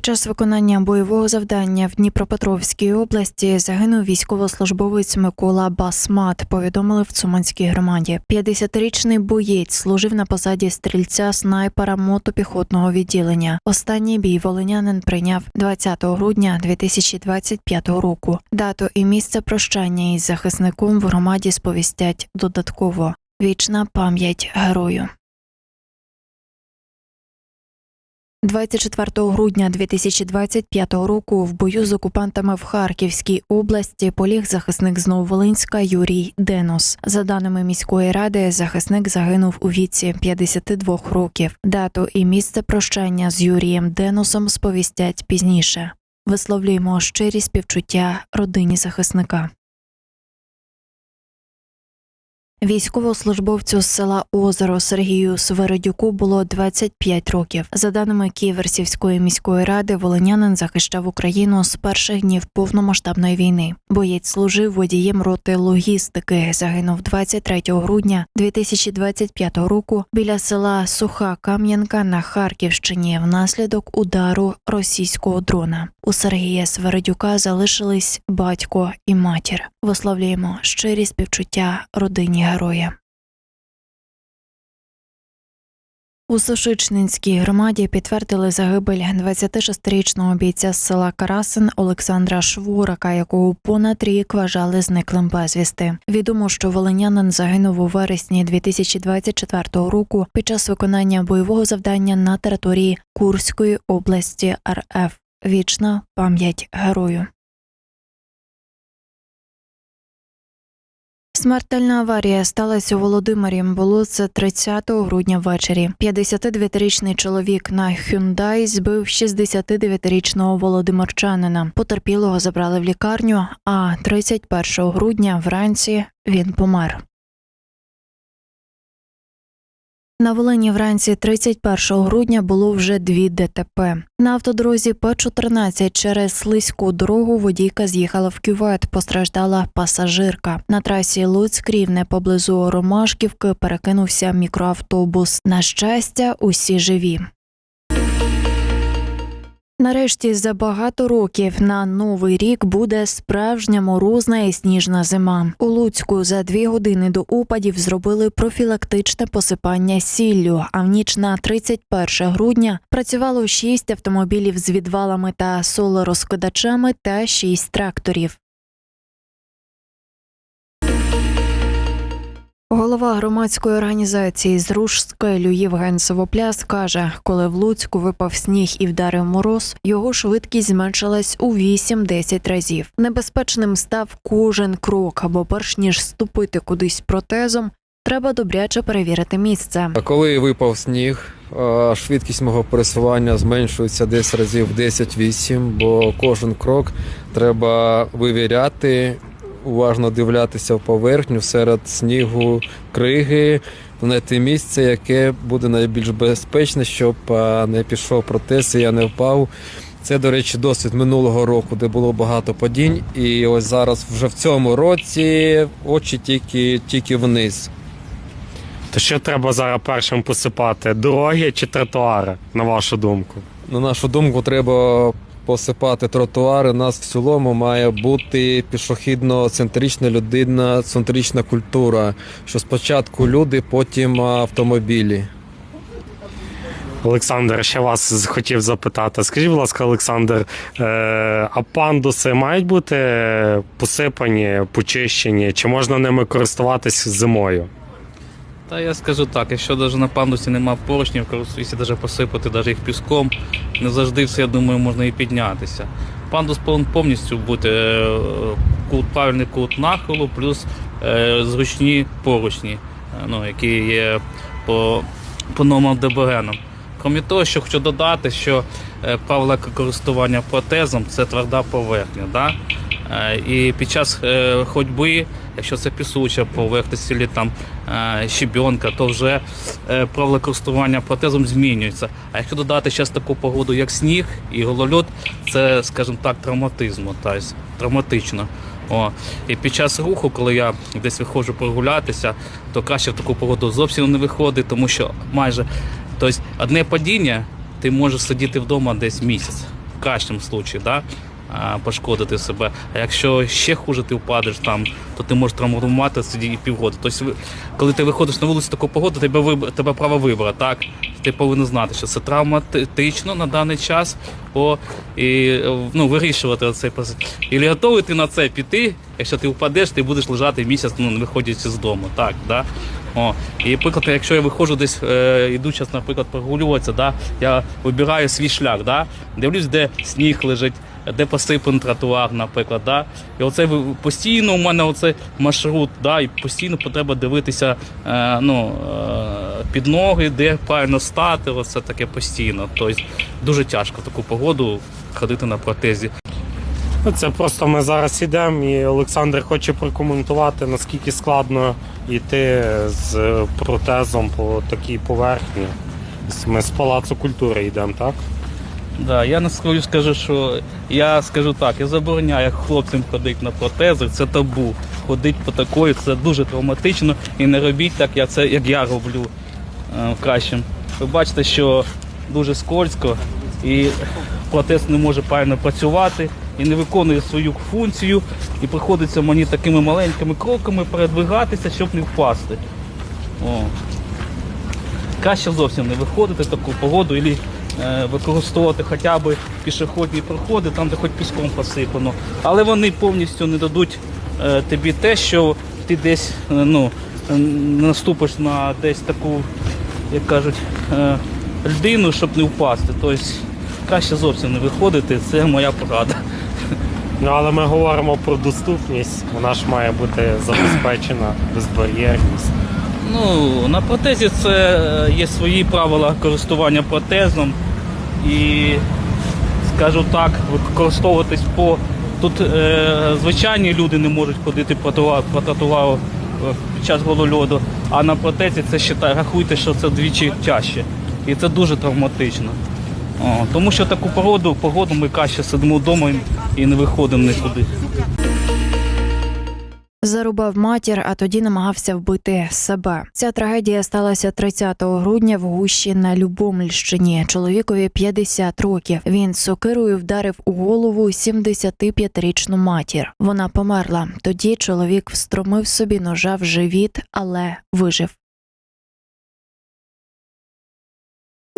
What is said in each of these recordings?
час виконання бойового завдання в Дніпропетровській області загинув військовослужбовець Микола Басмат. Повідомили в Цуманській громаді. 50-річний боєць служив на посаді стрільця снайпера мотопіхотного відділення. Останній бій волинянин прийняв 20 грудня 2025 року. Дату і місце прощання із захисником в громаді сповістять додатково. Вічна пам'ять герою. 24 грудня 2025 року в бою з окупантами в Харківській області поліг захисник з Нововолинська Юрій Денос. За даними міської ради, захисник загинув у віці 52 років. Дату і місце прощання з Юрієм Деносом сповістять пізніше. Висловлюємо щирі співчуття родині захисника. Військовослужбовцю з села Озеро Сергію Свередюку було 25 років. За даними Ківерсівської міської ради, волинянин захищав Україну з перших днів повномасштабної війни. Боєць служив водієм роти логістики. Загинув 23 грудня 2025 року біля села Суха Кам'янка на Харківщині внаслідок удару російського дрона. У Сергія Свередюка залишились батько і матір. Висловлюємо щирі співчуття родині героя. У Сушичнинській громаді підтвердили загибель 26-річного бійця з села Карасин Олександра Шворака, якого понад рік вважали зниклим безвісти. Відомо, що волинянин загинув у вересні 2024 року під час виконання бойового завдання на території Курської області РФ. Вічна пам'ять герою. Смертельна аварія сталася у Володимирі. Було це 30 грудня ввечері. 52-річний чоловік на Hyundai збив 69-річного володимирчанина. Потерпілого забрали в лікарню. А 31 грудня вранці він помер. На Волині вранці 31 грудня було вже дві ДТП. На автодорозі П-14 через слизьку дорогу водійка з'їхала в кювет, постраждала пасажирка. На трасі Луцьк-Рівне поблизу Ромашківки перекинувся мікроавтобус. На щастя, усі живі. Нарешті за багато років на новий рік буде справжня морозна і сніжна зима. У Луцьку за дві години до опадів зробили профілактичне посипання сіллю. А в ніч на 31 грудня працювало шість автомобілів з відвалами та солорозкидачами та шість тракторів. Голова громадської організації «Зруш скелю» Євген Совопляс каже, коли в Луцьку випав сніг і вдарив мороз, його швидкість зменшилась у 8-10 разів. Небезпечним став кожен крок, або перш ніж ступити кудись протезом, треба добряче перевірити місце. Коли випав сніг, швидкість мого пересування зменшується десь разів 10-8, бо кожен крок треба вивіряти, уважно дивлятися в поверхню серед снігу, криги, знайти місце, яке буде найбільш безпечне, щоб не пішов протез і я не впав. Це, до речі, досвід минулого року, де було багато падінь. І ось зараз, вже в цьому році, очі тільки, тільки вниз. То що треба зараз першим посипати? Дороги чи тротуари, на вашу думку? На нашу думку, треба посипати тротуари. У нас в цілому має бути пішохідно-центрична людина, центрична культура. Що спочатку люди, потім автомобілі. Олександр, ще вас хотів запитати. Скажіть, будь ласка, Олександр, е, а пандуси мають бути посипані, почищені, чи можна ними користуватись зимою? Та я скажу так, якщо навіть на пандусі немає поручнів, якщо навіть посипати навіть їх піском, не завжди все, я думаю, можна і піднятися. Пандус повністю бути е, кут, правильний кут нахилу, плюс е, зручні поручні, е, ну, які є по, по новому ДБГ. Крім того, що хочу додати, що правила користування протезом це тверда поверхня. Да? І під час ходьби, якщо це пісуча поверхня, чи там е, щебенка, то вже е, правила користування протезом змінюються. А якщо додати зараз таку погоду, як сніг і голольот, це, скажімо так, травматизм, тобто травматично. О, і під час руху, коли я десь виходжу прогулятися, то краще в таку погоду зовсім не виходить, тому що майже тобто, одне падіння ти можеш сидіти вдома десь місяць. в кращому случаї, да? Пошкодити себе. А якщо ще хуже ти впадеш там, то ти можеш травмувати тоді і півгода. Тобто, коли ти виходиш на вулицю таку погоду, тебе тебе право вибору, так? Ти повинен знати, що це травматично на даний час, о, і ну, вирішувати цей процес. І готовий ти на це піти, якщо ти впадеш, ти будеш лежати місяць, ну, не виходячи з дому. Так, да? О, і приклад, якщо я виходжу десь, е, йду час, наприклад, прогулюватися, да, я вибираю свій шлях, да, дивлюсь, де сніг лежить, де посипаний тротуар, наприклад. Да, і оце постійно у мене оцей маршрут, да, і постійно потреба дивитися е, ну, е, під ноги, де правильно стати, оце таке постійно. Тобто дуже тяжко в таку погоду ходити на протезі. Це просто ми зараз йдемо, і Олександр хоче прокоментувати, наскільки складно йти з протезом по такій поверхні. Ми з палацу культури йдемо, так? Да, я на свою скажу, що я скажу так, я забороняю хлопцям ходити на протези, це табу. Ходить по такої, це дуже травматично і не робіть так, як це як я роблю е, в кращому. Ви бачите, що дуже скользко і протез не може правильно працювати і не виконує свою функцію. І приходиться мені такими маленькими кроками передвигатися, щоб не впасти. О. Краще зовсім не виходити в таку погоду і використовувати хоча б пішохідні проходи, там, де хоч піском посипано. Але вони повністю не дадуть е, тобі те, що ти десь е, ну, е, наступиш на десь таку, як кажуть, е, льдину, щоб не впасти. Тобто краще зовсім не виходити, це моя порада. Ну, але ми говоримо про доступність, вона ж має бути забезпечена, безбар'єрність. Ну, на протезі це е, є свої правила користування протезом. І, скажу так, використовуватись по. Тут е, звичайні люди не можуть ходити по тротуару, по тротуару е, під час голольоду, а на протезі це считай, рахуйте, що це двічі чаще. І це дуже травматично. Тому що таку погоду, погоду ми краще сидимо вдома і не виходимо нікуди. Зарубав матір, а тоді намагався вбити себе. Ця трагедія сталася 30 грудня в гущі на Любомльщині. Чоловікові 50 років. Він сокирою вдарив у голову 75-річну матір. Вона померла. Тоді чоловік встромив собі ножа в живіт, але вижив.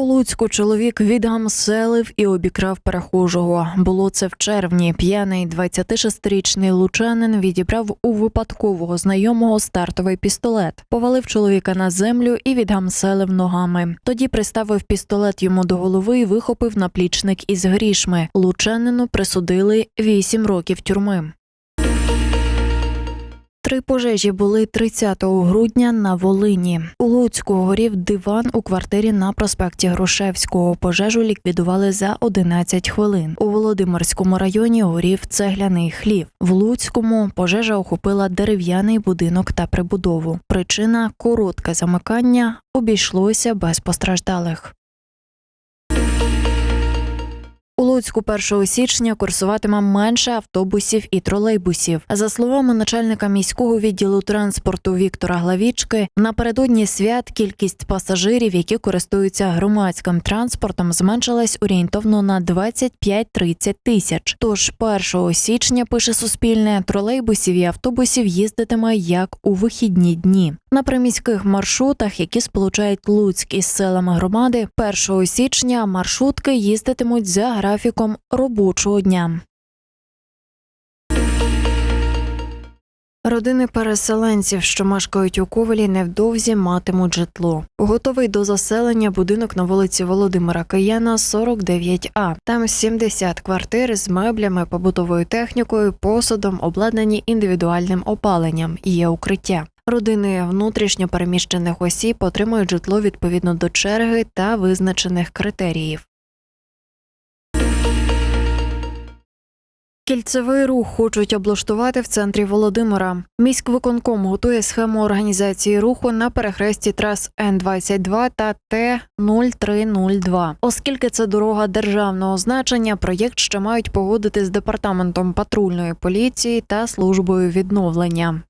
У Луцьку чоловік відгамселив і обікрав перехожого. Було це в червні. П'яний 26-річний лучанин відібрав у випадкового знайомого стартовий пістолет, повалив чоловіка на землю і відгамселив ногами. Тоді приставив пістолет йому до голови і вихопив наплічник із грішми. Лучанину присудили 8 років тюрми. Три пожежі були 30 грудня на Волині. У Луцьку горів диван у квартирі на проспекті Грушевського. Пожежу ліквідували за 11 хвилин. У Володимирському районі горів цегляний хлів. В Луцькому пожежа охопила дерев'яний будинок та прибудову. Причина коротке замикання обійшлося без постраждалих. У Луцьку 1 січня курсуватиме менше автобусів і тролейбусів. За словами начальника міського відділу транспорту Віктора Главічки, напередодні свят кількість пасажирів, які користуються громадським транспортом, зменшилась орієнтовно на 25-30 тисяч. Тож 1 січня пише Суспільне, тролейбусів і автобусів їздитиме як у вихідні дні. На приміських маршрутах, які сполучають Луцьк із селами громади, 1 січня маршрутки їздитимуть за графіком робочого дня. Родини переселенців, що мешкають у Ковелі, невдовзі матимуть житло. Готовий до заселення будинок на вулиці Володимира Кияна, 49А. Там 70 квартир з меблями, побутовою технікою, посудом, обладнані індивідуальним опаленням. Є укриття. Родини внутрішньо переміщених осіб отримують житло відповідно до черги та визначених критеріїв. Кільцевий рух хочуть облаштувати в центрі Володимира. Міськвиконком готує схему організації руху на перехресті трас Н-22 та Т-0302. Оскільки це дорога державного значення, проєкт ще мають погодити з департаментом патрульної поліції та службою відновлення.